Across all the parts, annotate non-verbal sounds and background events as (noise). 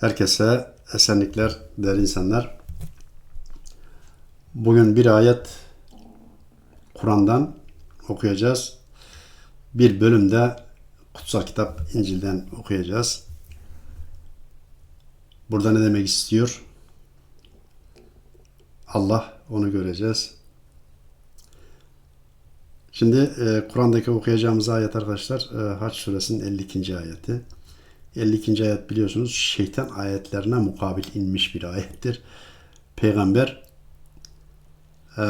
Herkese esenlikler değerli insanlar. Bugün bir ayet Kur'an'dan okuyacağız. Bir bölümde kutsal kitap İncil'den okuyacağız. Burada ne demek istiyor? Allah onu göreceğiz. Şimdi e, Kur'an'daki okuyacağımız ayet arkadaşlar e, Haç suresinin 52. ayeti. 52. ayet biliyorsunuz şeytan ayetlerine mukabil inmiş bir ayettir. Peygamber e,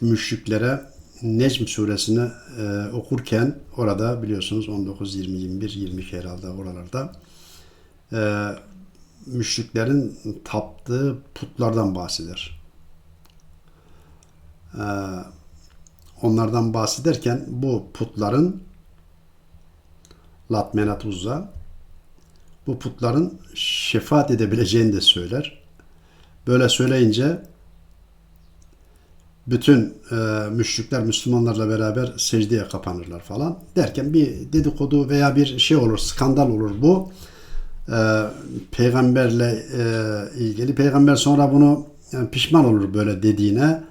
müşriklere Necm suresini e, okurken orada biliyorsunuz 19, 20, 21, 22 herhalde oralarda e, müşriklerin taptığı putlardan bahseder. E, onlardan bahsederken bu putların Lat, Menat, Uzza bu putların şefaat edebileceğini de söyler. Böyle söyleyince bütün e, müşrikler Müslümanlarla beraber secdeye kapanırlar falan derken bir dedikodu veya bir şey olur, skandal olur bu. E, peygamberle e, ilgili. Peygamber sonra bunu yani pişman olur böyle dediğine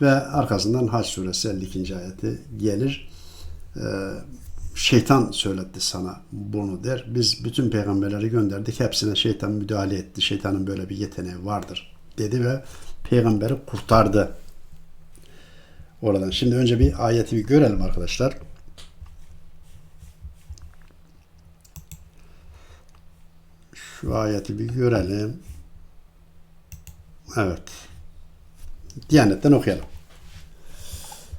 ve arkasından Haç suresi 52. ayeti gelir. E, şeytan söyletti sana bunu der. Biz bütün peygamberleri gönderdik. Hepsine şeytan müdahale etti. Şeytanın böyle bir yeteneği vardır dedi ve peygamberi kurtardı. Oradan. Şimdi önce bir ayeti bir görelim arkadaşlar. Şu ayeti bir görelim. Evet. Diyanetten okuyalım.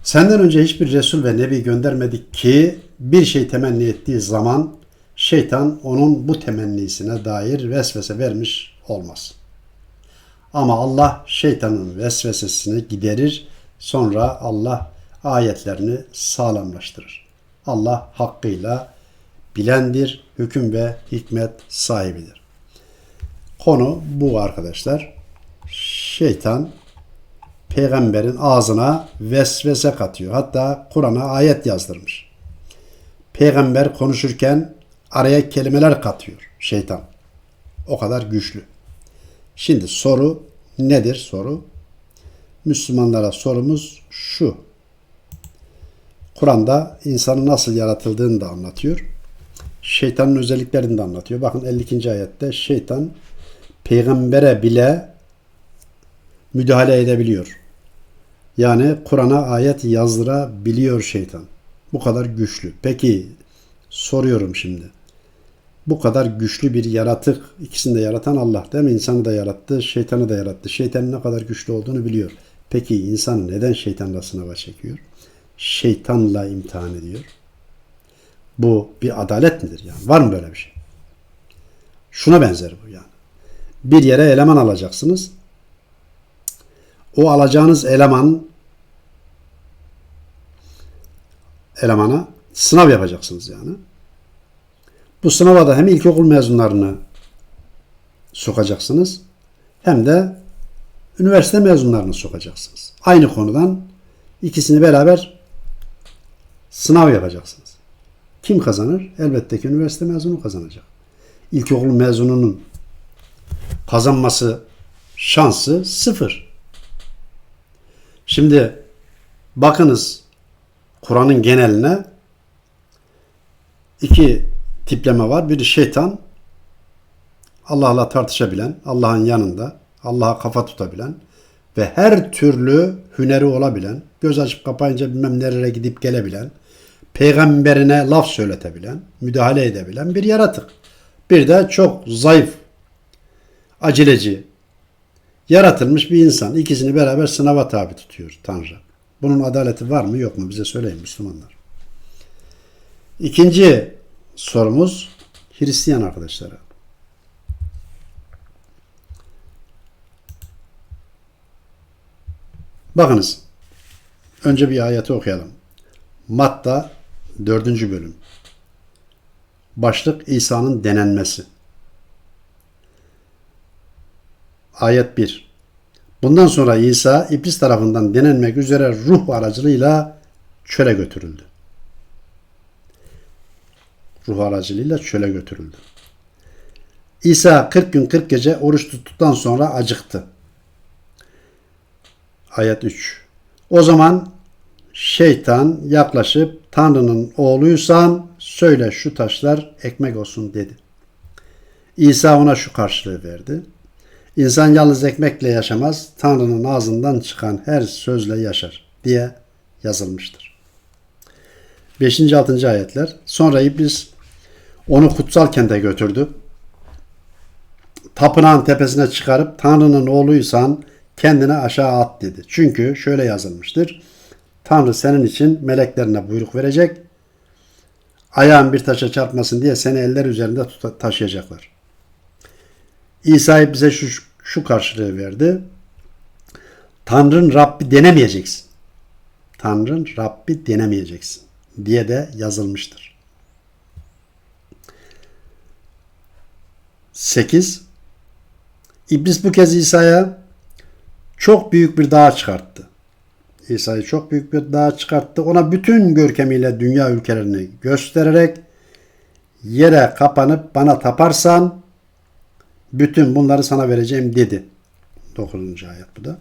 Senden önce hiçbir Resul ve Nebi göndermedik ki bir şey temenni ettiği zaman şeytan onun bu temennisine dair vesvese vermiş olmaz. Ama Allah şeytanın vesvesesini giderir, sonra Allah ayetlerini sağlamlaştırır. Allah hakkıyla bilendir, hüküm ve hikmet sahibidir. Konu bu arkadaşlar. Şeytan peygamberin ağzına vesvese katıyor. Hatta Kur'an'a ayet yazdırmış. Peygamber konuşurken araya kelimeler katıyor şeytan. O kadar güçlü. Şimdi soru nedir soru? Müslümanlara sorumuz şu. Kur'an'da insanın nasıl yaratıldığını da anlatıyor. Şeytanın özelliklerini de anlatıyor. Bakın 52. ayette şeytan peygambere bile müdahale edebiliyor. Yani Kur'an'a ayet yazdırabiliyor şeytan. Bu kadar güçlü. Peki soruyorum şimdi. Bu kadar güçlü bir yaratık, ikisini de yaratan Allah değil mi? İnsanı da yarattı, şeytanı da yarattı. Şeytanın ne kadar güçlü olduğunu biliyor. Peki insan neden şeytanla sınava çekiyor? Şeytanla imtihan ediyor. Bu bir adalet midir yani? Var mı böyle bir şey? Şuna benzer bu yani. Bir yere eleman alacaksınız. O alacağınız eleman elemana sınav yapacaksınız yani. Bu sınava da hem ilkokul mezunlarını sokacaksınız hem de üniversite mezunlarını sokacaksınız. Aynı konudan ikisini beraber sınav yapacaksınız. Kim kazanır? Elbette ki üniversite mezunu kazanacak. İlkokul mezununun kazanması şansı sıfır. Şimdi bakınız Kur'an'ın geneline iki tipleme var. Biri şeytan, Allah'la tartışabilen, Allah'ın yanında, Allah'a kafa tutabilen ve her türlü hüneri olabilen, göz açıp kapayınca bilmem nereye gidip gelebilen, peygamberine laf söyletebilen, müdahale edebilen bir yaratık. Bir de çok zayıf, aceleci, yaratılmış bir insan. İkisini beraber sınava tabi tutuyor Tanrı. Bunun adaleti var mı yok mu bize söyleyin Müslümanlar. İkinci sorumuz Hristiyan arkadaşlara. Bakınız. Önce bir ayeti okuyalım. Matta 4. bölüm. Başlık İsa'nın denenmesi. Ayet 1. Bundan sonra İsa iblis tarafından denenmek üzere ruh aracılığıyla çöle götürüldü. Ruh aracılığıyla çöle götürüldü. İsa 40 gün 40 gece oruç tuttuktan sonra acıktı. Ayet 3. O zaman şeytan yaklaşıp Tanrı'nın oğluysan söyle şu taşlar ekmek olsun dedi. İsa ona şu karşılığı verdi. İnsan yalnız ekmekle yaşamaz, Tanrı'nın ağzından çıkan her sözle yaşar diye yazılmıştır. 5. 6. ayetler. Sonra iblis onu kutsal kente götürdü. Tapınağın tepesine çıkarıp Tanrı'nın oğluysan kendini aşağı at dedi. Çünkü şöyle yazılmıştır. Tanrı senin için meleklerine buyruk verecek. Ayağın bir taşa çarpmasın diye seni eller üzerinde taşıyacaklar. İsa bize şu, şu karşılığı verdi. Tanrın Rabbi denemeyeceksin. Tanrın Rabbi denemeyeceksin diye de yazılmıştır. 8. İblis bu kez İsa'ya çok büyük bir dağa çıkarttı. İsa'yı çok büyük bir dağa çıkarttı. Ona bütün görkemiyle dünya ülkelerini göstererek yere kapanıp bana taparsan bütün bunları sana vereceğim dedi. 9. ayet bu da.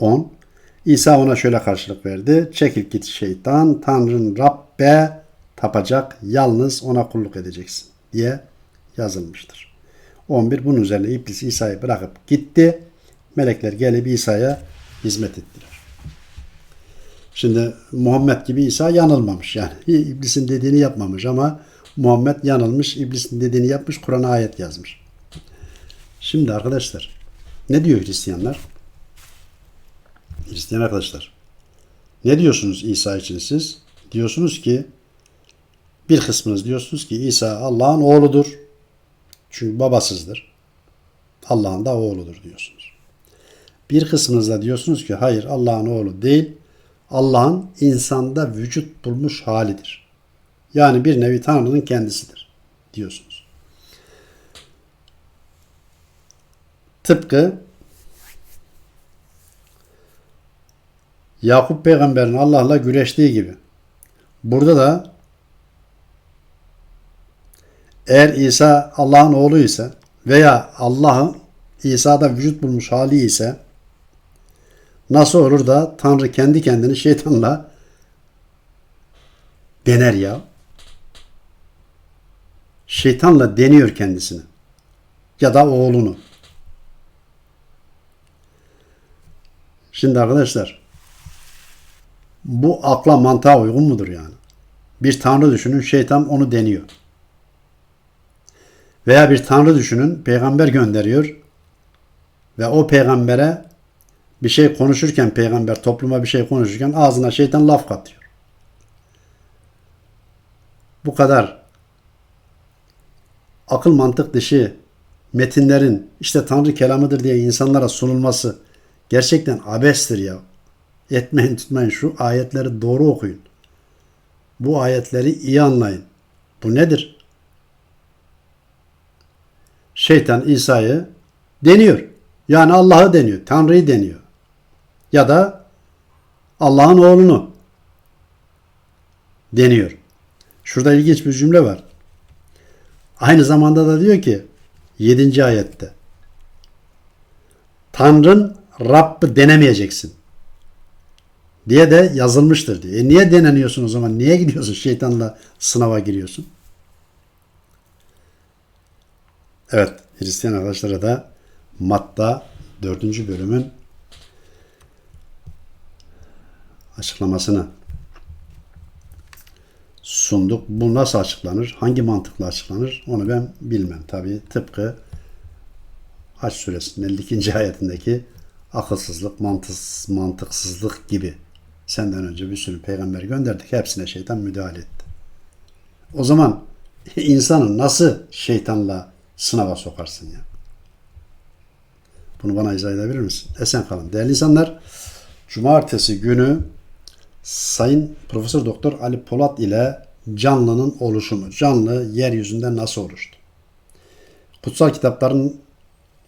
10. İsa ona şöyle karşılık verdi. Çekil git şeytan, Tanrın Rabbe tapacak, yalnız ona kulluk edeceksin diye yazılmıştır. 11. Bunun üzerine iblis İsa'yı bırakıp gitti. Melekler gelip İsa'ya hizmet ettiler. Şimdi Muhammed gibi İsa yanılmamış yani. İblisin dediğini yapmamış ama Muhammed yanılmış, iblisin dediğini yapmış, Kur'an'a ayet yazmış. Şimdi arkadaşlar ne diyor Hristiyanlar? Hristiyan arkadaşlar. Ne diyorsunuz İsa için siz? Diyorsunuz ki bir kısmınız diyorsunuz ki İsa Allah'ın oğludur. Çünkü babasızdır. Allah'ın da oğludur diyorsunuz. Bir kısmınız da diyorsunuz ki hayır Allah'ın oğlu değil. Allah'ın insanda vücut bulmuş halidir. Yani bir nevi Tanrı'nın kendisidir diyorsunuz. Tıpkı Yakup peygamberin Allah'la güreştiği gibi. Burada da eğer İsa Allah'ın oğlu ise veya Allah'ın İsa'da vücut bulmuş hali ise nasıl olur da Tanrı kendi kendini şeytanla dener ya? Şeytanla deniyor kendisini. Ya da oğlunu. Şimdi arkadaşlar bu akla mantığa uygun mudur yani? Bir tanrı düşünün şeytan onu deniyor. Veya bir tanrı düşünün peygamber gönderiyor ve o peygambere bir şey konuşurken peygamber topluma bir şey konuşurken ağzına şeytan laf katıyor. Bu kadar akıl mantık dışı metinlerin işte Tanrı kelamıdır diye insanlara sunulması gerçekten abestir ya. Etmeyin tutmayın şu ayetleri doğru okuyun. Bu ayetleri iyi anlayın. Bu nedir? Şeytan İsa'yı deniyor. Yani Allah'ı deniyor. Tanrı'yı deniyor. Ya da Allah'ın oğlunu deniyor. Şurada ilginç bir cümle var. Aynı zamanda da diyor ki 7. ayette Tanrın Rabb'i denemeyeceksin diye de yazılmıştır diyor. E niye deneniyorsun o zaman? Niye gidiyorsun şeytanla sınava giriyorsun? Evet Hristiyan arkadaşlara da Matta 4. bölümün açıklamasını sunduk. Bu nasıl açıklanır? Hangi mantıkla açıklanır? Onu ben bilmem. Tabi tıpkı Haç suresinin 52. ayetindeki akılsızlık, mantıks, mantıksızlık gibi. Senden önce bir sürü peygamber gönderdik. Hepsine şeytan müdahale etti. O zaman (laughs) insanı nasıl şeytanla sınava sokarsın ya? Bunu bana izah edebilir misin? Esen kalın. Değerli insanlar, Cumartesi günü Sayın Profesör Doktor Ali Polat ile canlının oluşumu, canlı yeryüzünde nasıl oluştu? Kutsal kitapların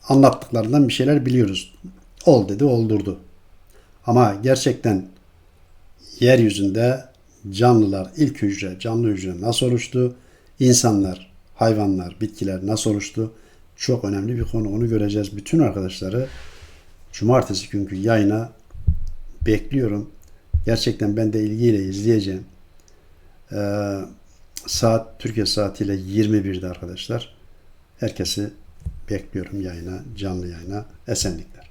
anlattıklarından bir şeyler biliyoruz. Ol dedi, oldurdu. Ama gerçekten yeryüzünde canlılar, ilk hücre, canlı hücre nasıl oluştu? İnsanlar, hayvanlar, bitkiler nasıl oluştu? çok önemli bir konu. Onu göreceğiz. Bütün arkadaşları cumartesi günkü yayına bekliyorum. Gerçekten ben de ilgiyle izleyeceğim. Ee, saat Türkiye saatiyle 21'de arkadaşlar. Herkesi bekliyorum yayına, canlı yayına. Esenlikler.